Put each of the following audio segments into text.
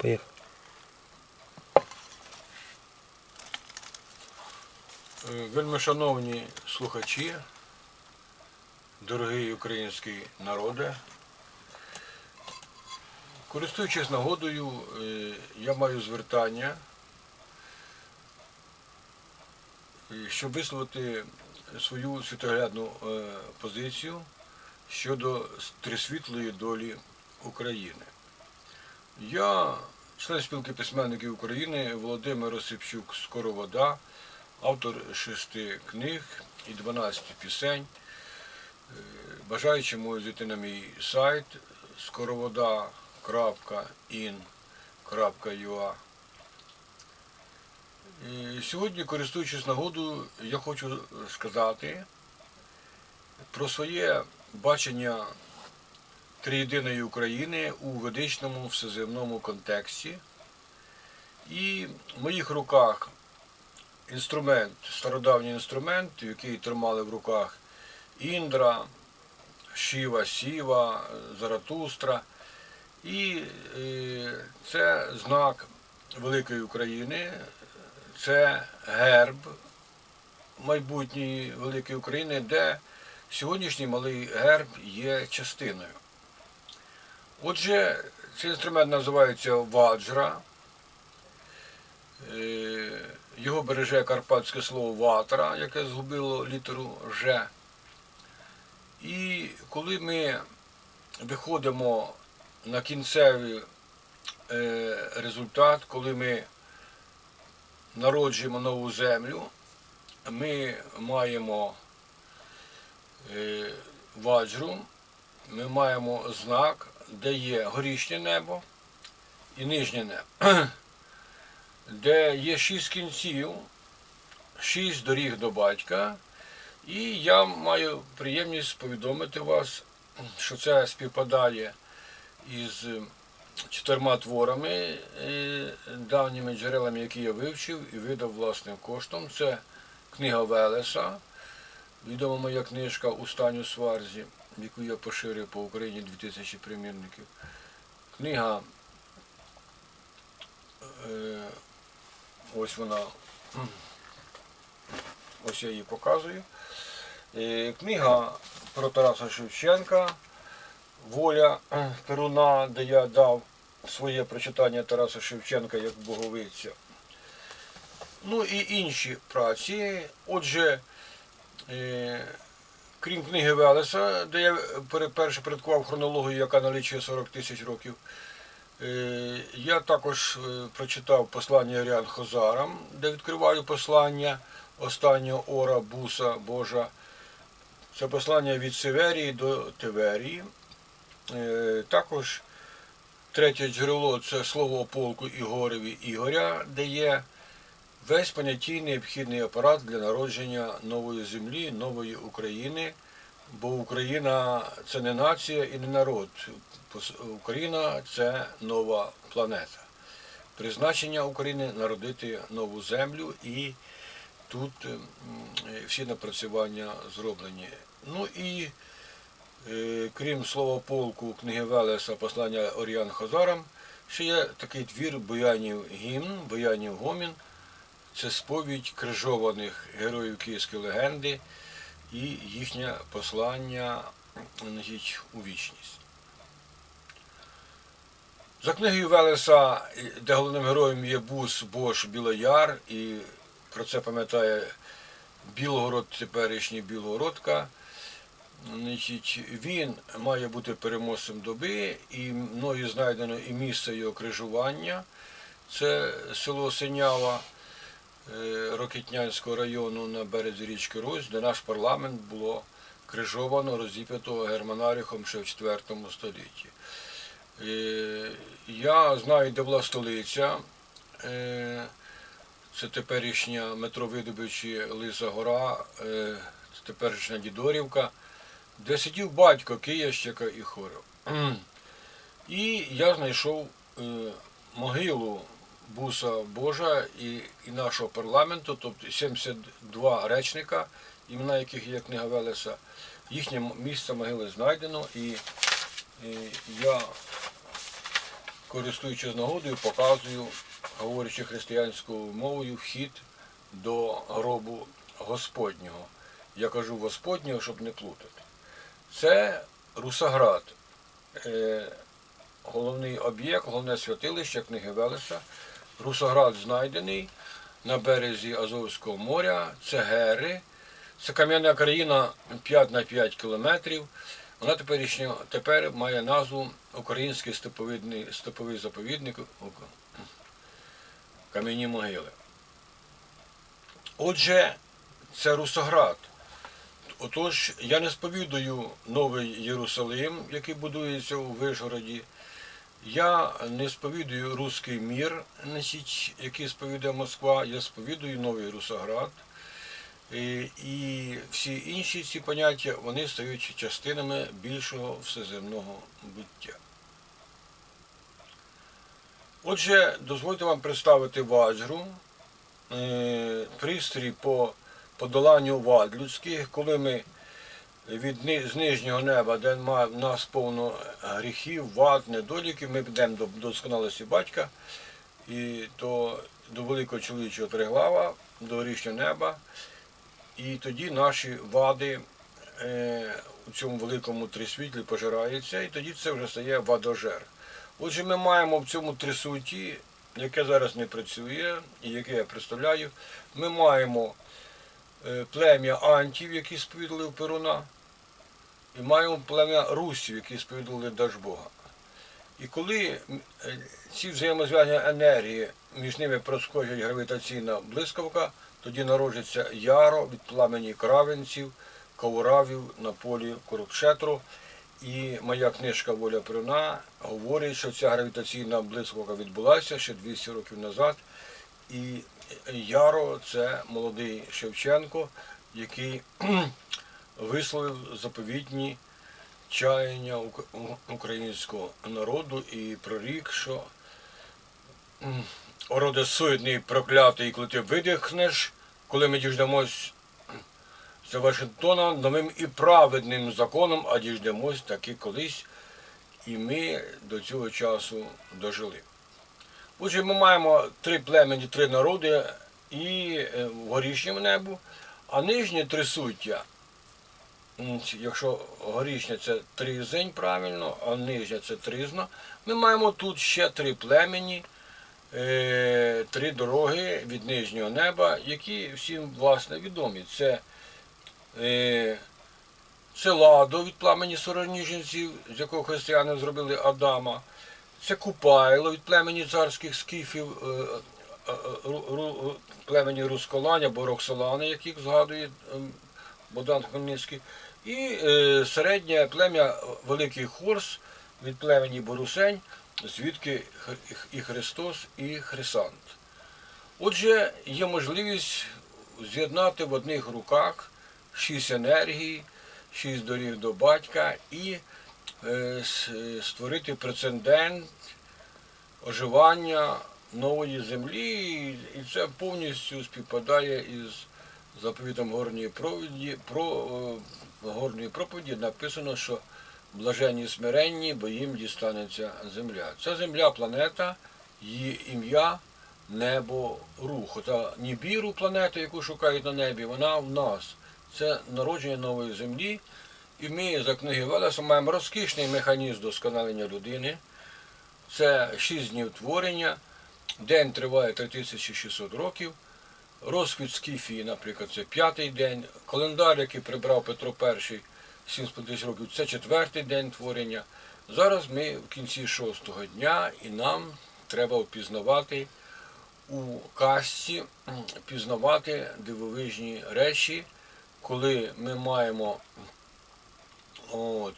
Поїхали. Е, Вельмишановні слухачі, дорогий український народе, користуючись нагодою, е, я маю звертання, е, щоб висловити свою світоглядну позицію щодо трисвітлої долі України. Я, член спілки письменників України Володимир Осипчук Скоровода, автор шести книг і 12 пісень. Е, Бажаючи можуть зайти на мій сайт skorovoda.in.ua. І Сьогодні, користуючись нагодою, я хочу сказати про своє бачення триєдиної України у ведичному всеземному контексті. І в моїх руках інструмент, стародавній інструмент, який тримали в руках Індра, Шіва, Сіва, Заратустра. І е, це знак великої України, це герб майбутньої великої України, де сьогоднішній малий герб є частиною. Отже, цей інструмент називається ваджра. Е, Його береже карпатське слово ватра, яке згубило літеру Ж. І коли ми виходимо на кінцевий е, результат, коли ми народжуємо нову землю, ми маємо е, ваджру, ми маємо знак, де є горішнє небо і нижнє небо, де є шість кінців, шість доріг до батька. І я маю приємність повідомити вас, що це співпадає із чотирма творами, е, давніми джерелами, які я вивчив і видав власним коштом. Це книга Велеса, відома моя книжка у стані сварзі, яку я поширив по Україні 2000 примірників. Книга, е, ось вона, ось я її показую. Е, Книга про Тараса Шевченка, Воля Перуна, де я дав своє прочитання Тараса Шевченка як боговиця. Ну і інші праці. Отже, е, крім книги Велеса, де я перше передкував хронологію, яка налічує 40 тисяч років, е, я також е, прочитав послання Аріан Хозарам, де відкриваю послання останнього ора Буса Божа. Це послання від Северії до Теверії. Е, Також третє джерело це слово о полку Ігореві Ігоря, де є весь понятійний необхідний апарат для народження нової землі, нової України. Бо Україна це не нація і не народ. Україна це нова планета. Призначення України народити нову землю і тут всі напрацювання зроблені. Ну і е, крім слова полку книги Велеса послання Оріан Хозарам, ще є такий твір Боянів гімн, Боянів гомін. Це сповідь крижованих героїв Київської легенди і їхнє послання у вічність. За книгою Велеса, де головним героєм є Бус Бош Білояр, і про це пам'ятає Білгород, теперішній Білгородка. Він має бути переможцем доби, і мною знайдено і місце його крижування. Це село Синява Рокітнянського району на березі річки Русь, де наш парламент було крижовано, розіп'ято Германаріхом ще в IV столітті. Е, Я знаю, де була столиця. Е, Це теперішня метро Видобичі Лиса Гора, е, це теперішня Дідорівка, де сидів батько Киящика і Хоров. І я знайшов е, могилу Буса Божа і, і нашого парламенту, тобто 72 речника, імена яких є книга Велеса. Їхнє місце могили знайдено, і, і я користуючись нагодою, показую, говорячи християнською мовою, вхід до гробу Господнього. Я кажу Господнього, щоб не плутати. Це Русаград, е, головний об'єкт, головне святилище книги Велеса. Русаград знайдений на березі Азовського моря. Це гери. Це кам'яна країна 5 на 5 кілометрів. Вона теперішня, тепер має назву Український степовидний, степовий заповідник Кам'яні могили. Отже, це Русоград. Отож, я не сповідую Новий Єрусалим, який будується у Вишгороді. Я не сповідую Руський мір, який сповідує Москва, я сповідую Новий Русоград. І, і всі інші ці поняття вони стають частинами більшого всеземного буття. Отже, дозвольте вам представити ваджру, е, пристрій по подоланню вад людських, коли ми від з нижнього неба, де в нас повно гріхів, вад, недоліків, ми йдемо до досконалості батька, і то до великого чоловічого триглава, до річного неба. І тоді наші вади е, у цьому великому трисвітлі пожираються, і тоді це вже стає вадожер. Отже, ми маємо в цьому трисуті, яке зараз не працює, і яке я представляю, ми маємо плем'я антів, які сповідали Перуна, і маємо плем'я русів, які сповідали Дажбога. І коли е, ці взаємозв'язані енергії між ними проскочить гравітаційна блискавка, тоді народжується яро від пламені кравенців, кауравів на полі Курукшетру. І моя книжка Воля Перуна говорить, що ця гравітаційна блискавка відбулася ще 200 років назад. І Яро це молодий Шевченко, який висловив заповітні чаяння українського народу і прорік, що м, «О, суетний проклятий, коли ти видихнеш, коли ми діждемось з Вашингтона новим і праведним законом, а діждемось таки колись, і ми до цього часу дожили. Отже, ми маємо три племені, три народи і е, в горішньому небу, а нижнє три суття. Якщо горішня це тризень правильно, а нижня це тризна, ми маємо тут ще три племені, е, три дороги від нижнього неба, які всім власне відомі. Це, е, це ладо від пламені сороніженців, з якого християни зробили Адама. Це Купайло від племені царських скіфів, е, е, е, племені Русколаня або Роксолани, яких згадує ем, Богдан Хмельницький. І середнє плем'я Великий Хорс від племені Борусень, звідки і Христос, і Хрисант. Отже, є можливість з'єднати в одних руках шість енергій, шість доріг до батька і створити прецедент оживання нової землі, і- це повністю співпадає із заповітом горньої провіді, про е, горної проповіді написано, що блаженні смиренні, бо їм дістанеться земля. Ця земля планета, її ім'я небо руху. Та Нібіру планету, яку шукають на небі, вона в нас. Це народження нової землі. І ми за книги Велеса маємо розкішний механізм досконалення людини. Це 6 днів творення. День триває 3600 років. Розквіт Скіфії, наприклад, це п'ятий день. Календар, який прибрав Петро І 7 тисяч років, це четвертий день творення. Зараз ми в кінці шостого дня і нам треба впізнавати у казці, пізнавати дивовижні речі, коли ми маємо от,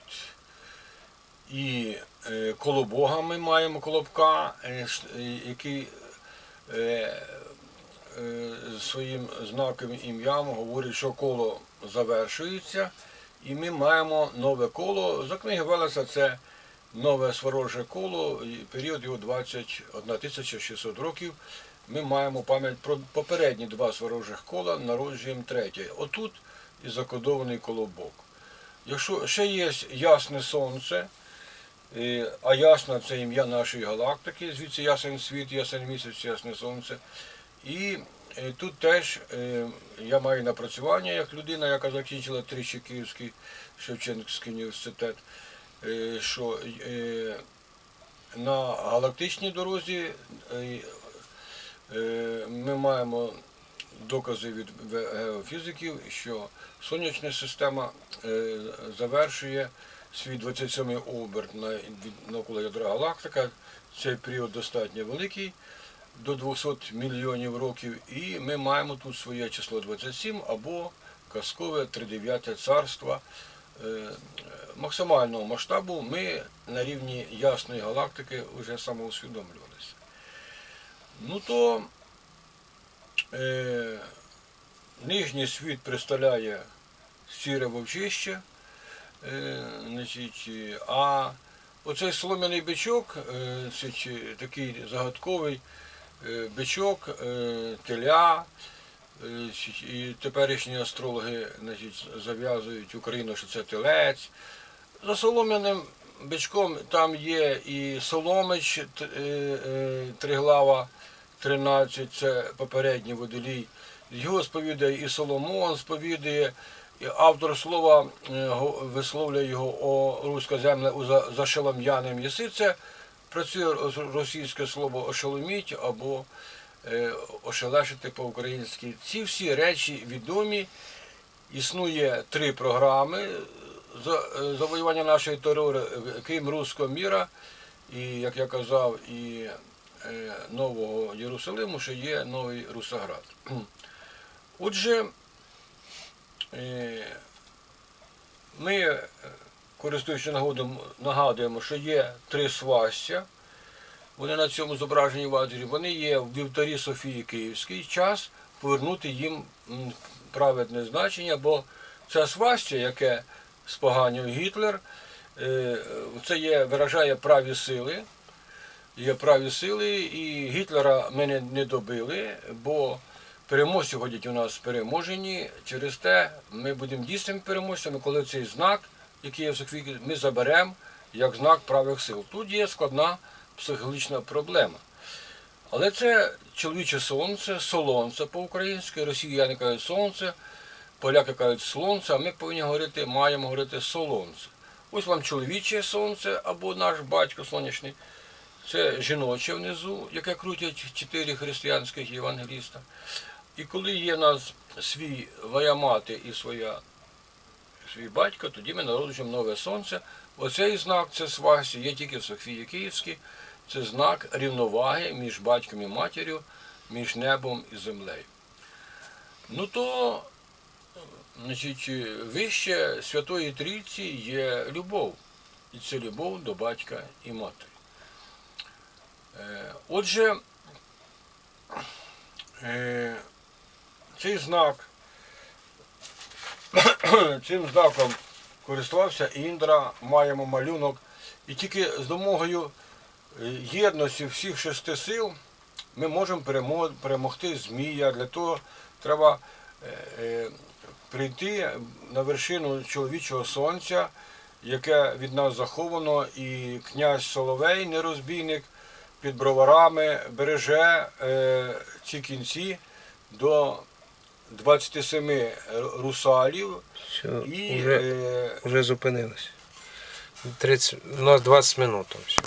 і е, коло Бога ми маємо колобка, е, е, який своїм знаковим ім'ям говорить, що коло завершується, і ми маємо нове коло. За книги Велеса це нове свороже коло, період його 21 600 років. Ми маємо пам'ять про попередні два сворожих кола, народжуємо третє. Отут і закодований колобок. Якщо ще є ясне сонце, Е, А ясна це ім'я нашої галактики, звідси ясен світ, ясен місяць, ясне сонце. І е, тут теж е, я маю напрацювання як людина, яка закінчила тричі Київський Шевченківський університет, що на галактичній дорозі ми маємо докази від геофізиків, що сонячна система е, завершує свій 27-й оберт на, навколо ядра галактика. Цей період достатньо великий, до 200 мільйонів років, і ми маємо тут своє число 27 або казкове тридев'яте царство е, максимального масштабу. Ми на рівні ясної галактики вже самоусвідомлювалися. Ну то е, нижній світ представляє сіре вовчище, е, е, а оцей солом'яний бичок, е, такий загадковий е, бичок, е, теля. е, І теперішні астрологи зав'язують Україну, що це телець. За солом'яним бичком там є і Соломич е, е, Триглава 13, це попередній водолій. Його сповідає і Соломон сповідає, і автор слова е, висловлює його о руська земля за- шелом'яним єси. Працює російське слово ошеломіть або е, ошелешити по-українськи. Ці всі речі відомі. Існує три програми е, завоювання нашої території, е, крім руського міра, і, як я казав, і Нового Єрусалиму, що є Новий Русоград. Отже, е, ми, е, користуючись нагодом, нагадуємо, що є три свастя. Вони на цьому зображенні в адрі. Вони є в вівторі Софії Київський. Час повернути їм праведне значення, бо це свастя, яке споганює Гітлер, е, це є, виражає праві сили. Є праві сили, і Гітлера ми не, добили, бо переможці ходять у нас переможені. Через те ми будемо дійсними переможцями, коли цей знак, який є в Софії, ми заберемо як знак правих сил. Тут є складна психологічна проблема. Але це чоловіче сонце, солонце по-українськи, росіяни кажуть сонце, поляки кажуть слонце, а ми повинні говорити, маємо говорити солонце. Ось вам чоловіче сонце або наш батько сонячний. Це жіноче внизу, яке крутять чотири християнських євангеліста. І коли є нас свій ваямати і своя, свій батько, тоді ми народжуємо нове сонце. Оцей знак це свасі, є тільки в Софії Київській. Це знак рівноваги між батьком і матір'ю, між небом і землею. Ну то, значить, вище Святої Трійці є любов. І це любов до батька і матері. Е, Отже, е, цей знак, цим знаком користувався Індра, маємо малюнок. І тільки з допомогою е, єдності всіх шести сил ми можемо перемогти Змія. Для того треба прийти на вершину чоловічого сонця, яке від нас заховано, і князь Соловей, нерозбійник, під броварами береже е, ці кінці до 27 русалів Все, і вже, е, вже зупинилось. 30, у нас 20 минут. Все.